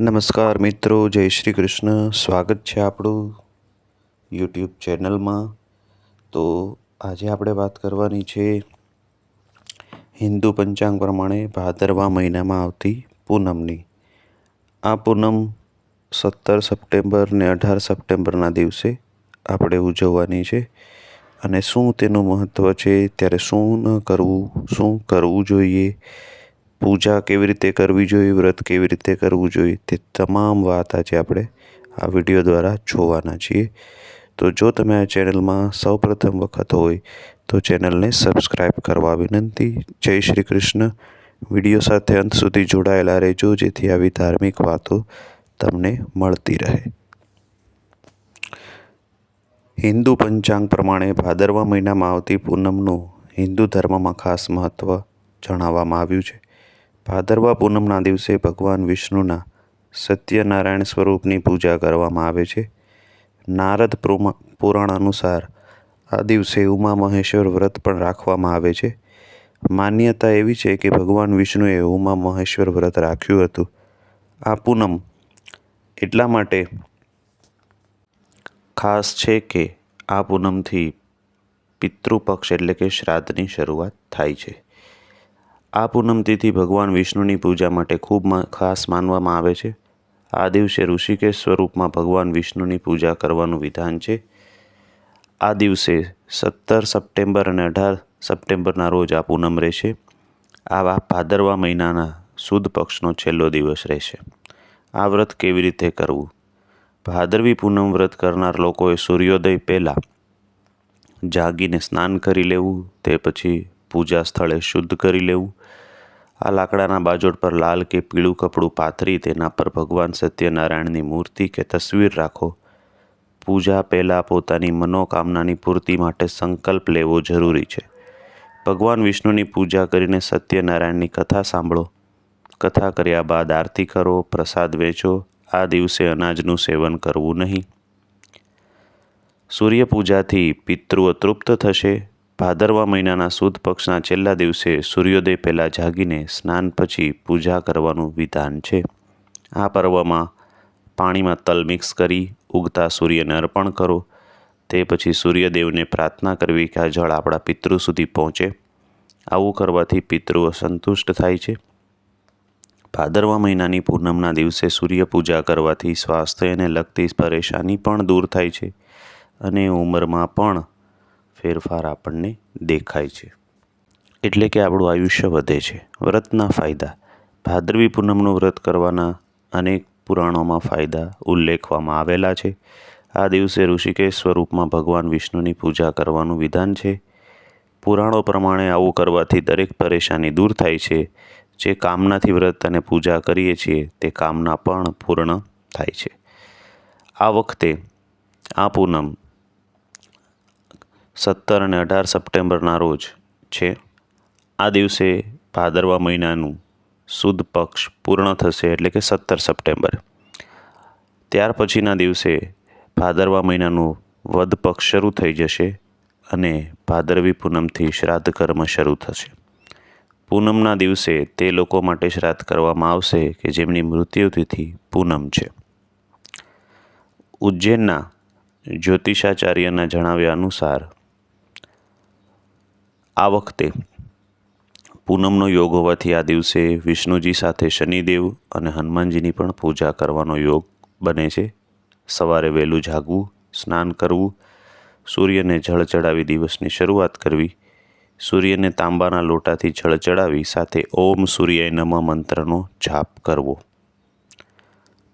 નમસ્કાર મિત્રો, જય શ્રી કૃષ્ણ. સ્વાગત છે આપણું યુટ્યુબ ચેનલમાં. તો આજે આપણે વાત કરવાની છે હિન્દુ પંચાંગ પ્રમાણે ભાદરવા મહિનામાં આવતી પૂનમની. આ પૂનમ સત્તર સપ્ટેમ્બર ને અઢાર સપ્ટેમ્બરના દિવસે આપણે ઉજવવાની છે અને શું તેનું મહત્ત્વ છે, ત્યારે શું ન કરવું, શું કરવું જોઈએ પૂજા કેવી રીતે કરવી જોઈએ, વ્રત કેવી રીતે કરવું જોઈએ, તે તમામ વાત આજે આપણે આ વીડિયો દ્વારા જોવાના છીએ. તો જો તમે આ ચેનલમાં સૌપ્રથમ વખત હોય, તો ચેનલને સબસ્ક્રાઈબ કરવા વિનંતી. જય શ્રી કૃષ્ણ. વીડિયો સાથે અંત સુધી જોડાયેલા રહેજો, જેથી આવી ધાર્મિક વાતો તમને મળતી રહે. હિન્દુ પંચાંગ પ્રમાણે ભાદરવા મહિનામાં આવતી પૂનમનું હિન્દુ ધર્મમાં ખાસ મહત્ત્વ જણાવવામાં આવ્યું છે. ભાદરવા પૂનમના દિવસે ભગવાન વિષ્ણુના સત્યનારાયણ સ્વરૂપની પૂજા કરવામાં આવે છે. નારદ પુરાણ અનુસાર આ દિવસે ઉમા મહેશ્વર વ્રત પણ રાખવામાં આવે છે. માન્યતા એવી છે કે ભગવાન વિષ્ણુએ ઉમા મહેશ્વર વ્રત રાખ્યું હતું. આ પૂનમ એટલા માટે ખાસ છે કે આ પૂનમથી પિતૃપક્ષ એટલે કે શ્રાદ્ધની શરૂઆત થાય છે. આ પૂનમ તિથિ ભગવાન વિષ્ણુની પૂજા માટે ખૂબ ખાસ માનવામાં આવે છે. આ દિવસે ઋષિકેશ સ્વરૂપમાં ભગવાન વિષ્ણુની પૂજા કરવાનું વિધાન છે. આ દિવસે સત્તર સપ્ટેમ્બર અને અઢાર સપ્ટેમ્બરના રોજ આ પૂનમ રહેશે. આવા ભાદરવા મહિનાના સુદ પક્ષનો છેલ્લો દિવસ રહેશે. આ વ્રત કેવી રીતે કરવું? ભાદરવી પૂનમ વ્રત કરનાર લોકોએ સૂર્યોદય પહેલાં જાગીને સ્નાન કરી લેવું, તે પછી પૂજા સ્થળે શુદ્ધ કરી લેવું. આ લાકડાના બાજોડ પર લાલ કે પીળું કપડું પાથરી તેના પર ભગવાન સત્યનારાયણની મૂર્તિ કે તસવીર રાખો. પૂજા પહેલાં પોતાની મનોકામનાની પૂર્તિ માટે સંકલ્પ લેવો જરૂરી છે. ભગવાન વિષ્ણુની પૂજા કરીને સત્યનારાયણની કથા સાંભળો. કથા કર્યા બાદ આરતી કરો, પ્રસાદ વેચો, આ દિવસે અનાજનું સેવન કરવું નહીં. સૂર્ય પૂજાથી પિતૃ તૃપ્ત થશે. ભાદરવા મહિનાના સુદ પક્ષના છેલ્લા દિવસે સૂર્યોદય પહેલાં જાગીને સ્નાન પછી પૂજા કરવાનું વિધાન છે. આ પર્વમાં પાણીમાં તલ મિક્સ કરી ઉગતા સૂર્યને અર્પણ કરો. તે પછી સૂર્યદેવને પ્રાર્થના કરવી કે આ જળ આપણા પિતૃ સુધી પહોંચે. આવું કરવાથી પિતૃઓ સંતુષ્ટ થાય છે. ભાદરવા મહિનાની પૂનમના દિવસે સૂર્ય પૂજા કરવાથી સ્વાસ્થ્યને લગતી પરેશાની પણ દૂર થાય છે અને ઉંમરમાં પણ ફેરફાર આપણને દેખાય છે. એટલે કે આપણું આયુષ્ય વધે છે. વ્રતના ફાયદા. ભાદરવી પૂનમનું વ્રત કરવાના અનેક પુરાણોમાં ફાયદા ઉલ્લેખવામાં આવેલા છે. આ દિવસે ઋષિકેશ સ્વરૂપમાં ભગવાન વિષ્ણુની પૂજા કરવાનું વિધાન છે. પુરાણો પ્રમાણે આવું કરવાથી દરેક પરેશાની દૂર થાય છે. જે કામનાથી વ્રત અને પૂજા કરીએ છીએ, તે કામના પણ પૂર્ણ થાય છે. આ વખતે આ પૂનમ સત્તર અને અઢાર સપ્ટેમ્બરના રોજ છે. આ દિવસે ભાદરવા મહિનાનું સુદ પક્ષ પૂર્ણ થશે એટલે કે સત્તર સપ્ટેમ્બર. ત્યાર પછીના દિવસે ભાદરવા મહિનાનું વદ પક્ષ શરૂ થઈ જશે અને ભાદરવી પૂનમથી શ્રાદ્ધ કર્મ શરૂ થશે. પૂનમના દિવસે તે લોકો માટે શ્રાદ્ધ કરવામાં આવશે કે જેમની મૃત્યુ તિથિ પૂનમ છે. ઉજ્જૈનના જ્યોતિષાચાર્યના જણાવ્યા અનુસાર આ વખતે પૂનમનો યોગ હોવાથી આ દિવસે વિષ્ણુજી સાથે શનિદેવ અને હનુમાનજીની પણ પૂજા કરવાનો યોગ બને છે. સવારે વહેલું જાગવું, સ્નાન કરવું, સૂર્યને જળ ચડાવી દિવસની શરૂઆત કરવી, સૂર્યને તાંબાના લોટાથી જળ ચડાવી સાથે ઓમ સૂર્યાય નમ મંત્રનો જાપ કરવો.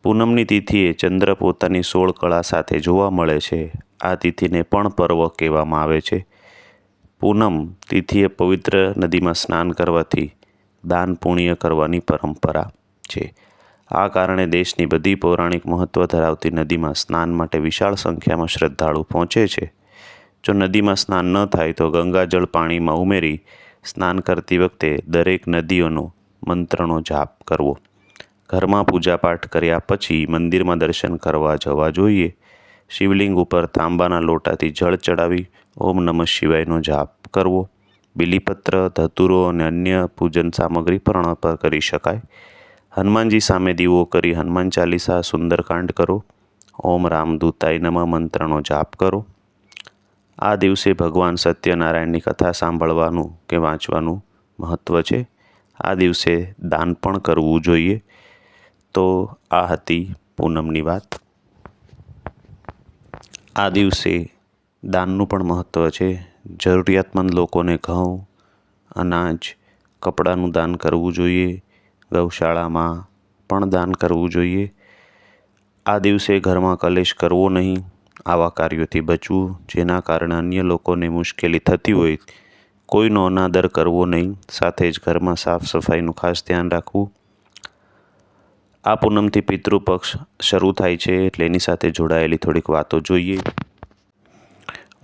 પૂનમની તિથિએ ચંદ્ર પોતાની સોળ કળા સાથે જોવા મળે છે. આ તિથિને પણ પર્વ કહેવામાં આવે છે. પૂનમ તિથિએ પવિત્ર નદીમાં સ્નાન કરવાથી દાન પુણ્ય કરવાની પરંપરા છે. આ કારણે દેશની બધી પૌરાણિક મહત્ત્વ ધરાવતી નદીમાં સ્નાન માટે વિશાળ સંખ્યામાં શ્રદ્ધાળુ પહોંચે છે. જો નદીમાં સ્નાન ન થાય તો ગંગાજળ પાણીમાં ઉમેરી સ્નાન કરતી વખતે દરેક નદીઓનો મંત્રનો જાપ કરવો. ઘરમાં પૂજાપાઠ કર્યા પછી મંદિરમાં દર્શન કરવા જવા જોઈએ. શિવલિંગ ઉપર તાંબાના લોટાથી જળ ચડાવી ઓમ નમઃ શિવાયનો જાપ કરવો. બિલીપત્ર, ધતુરો અને અન્ય પૂજન સામગ્રી પણ કરી શકાય. હનુમાનજી સામે દીવો કરી હનુમાન ચાલીસા સુંદરકાંડ કરો. ઓમ રામદૂતાય નમઃ મંત્રનો જાપ કરો. આ દિવસે ભગવાન સત્યનારાયણની કથા સાંભળવાનું કે વાંચવાનું મહત્ત્વ છે. આ દિવસે દાન પણ કરવું જોઈએ. તો આ હતી પૂનમની વાત. આ દિવસે દાનનું પણ મહત્ત્વ છે. જરૂરિયાતમંદ લોકોને ઘઉં, અનાજ, કપડાનું દાન કરવું જોઈએ. ગૌશાળામાં પણ દાન કરવું જોઈએ. આ દિવસે ઘરમાં કલેશ કરવો નહીં. આવા કાર્યોથી બચવું, જેના કારણે અન્ય લોકોને મુશ્કેલી થતી હોય. કોઈનો અનાદર કરવો નહીં. સાથે જ ઘરમાં સાફ સફાઈનું ખાસ ધ્યાન રાખવું. આ પૂનમથી પિતૃપક્ષ શરૂ થાય છે એટલે એની સાથે જોડાયેલી થોડીક વાતો જોઈએ.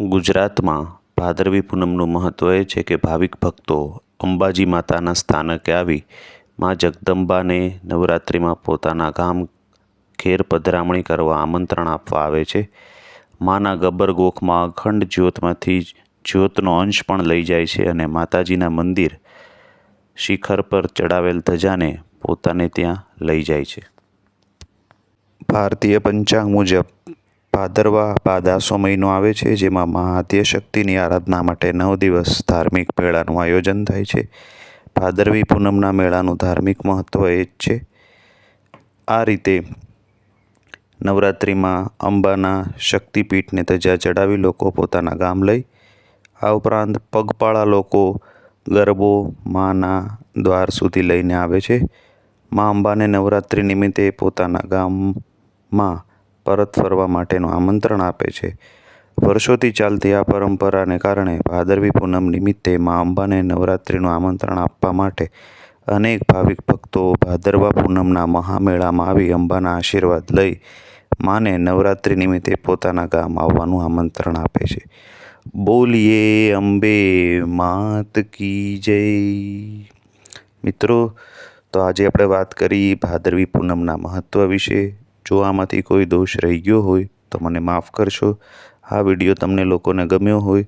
ગુજરાતમાં ભાદરવી પૂનમનું મહત્ત્વ એ છે કે ભાવિક ભક્તો અંબાજી માતાના સ્થાનકે આવી માં જગદંબાને નવરાત્રિમાં પોતાના ગામ ઘેર પધરામણી કરવા આમંત્રણ આપવા આવે છે. માના ગબ્બર ગોખમાં અખંડ જ્યોતમાંથી જ્યોતનો અંશ પણ લઈ જાય છે અને માતાજીના મંદિર શિખર પર ચડાવેલ ધજાને પોતાને ત્યાં લઈ જાય છે. ભારતીય પંચાંગ મુજબ ભાદરવા પાદાસો મહિનો આવે છે, જેમાં મહાદ્ય શક્તિની આરાધના માટે નવ દિવસ ધાર્મિક મેળાનું આયોજન થાય છે. ભાદરવી પૂનમના મેળાનું ધાર્મિક મહત્ત્વ એ જ છે. આ રીતે નવરાત્રિમાં અંબાના શક્તિપીઠને ધજા ચડાવી લોકો પોતાના ગામ લઈ, આ ઉપરાંત પગપાળા લોકો ગરબો, માના દ્વાર સુધી લઈને આવે છે. મા અંબાને નવરાત્રિ નિમિત્તે પોતાના ગામમાં પરત ફરવા માટેનું આમંત્રણ આપે છે. વર્ષોથી ચાલતી આ પરંપરાને કારણે ભાદરવી પૂનમ નિમિત્તે મા અંબાને નવરાત્રિનું આમંત્રણ આપવા માટે અનેક ભાવિક ભક્તો ભાદરવા પૂનમના મહામેળામાં આવી અંબાના આશીર્વાદ લઈ માને નવરાત્રિ નિમિત્તે પોતાના ગામ આવવાનું આમંત્રણ આપે છે. બોલીએ અંબે, માત કી જય. મિત્રો તો આજે આપણે વાત કરી ભાદરવી પૂનમના મહત્ત્વ વિશે. જો આમાંથી કોઈ દોષ રહી ગયો હોય તો મને માફ કરશો. આ વીડિયો તમને લોકોને ગમ્યો હોય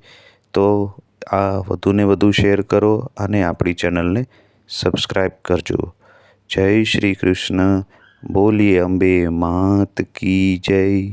તો આ વધુને વધુ શેર કરો અને આપણી ચેનલને સબસ્ક્રાઈબ કરજો. જય શ્રી કૃષ્ણ. બોલીએ અંબે માત કી જય.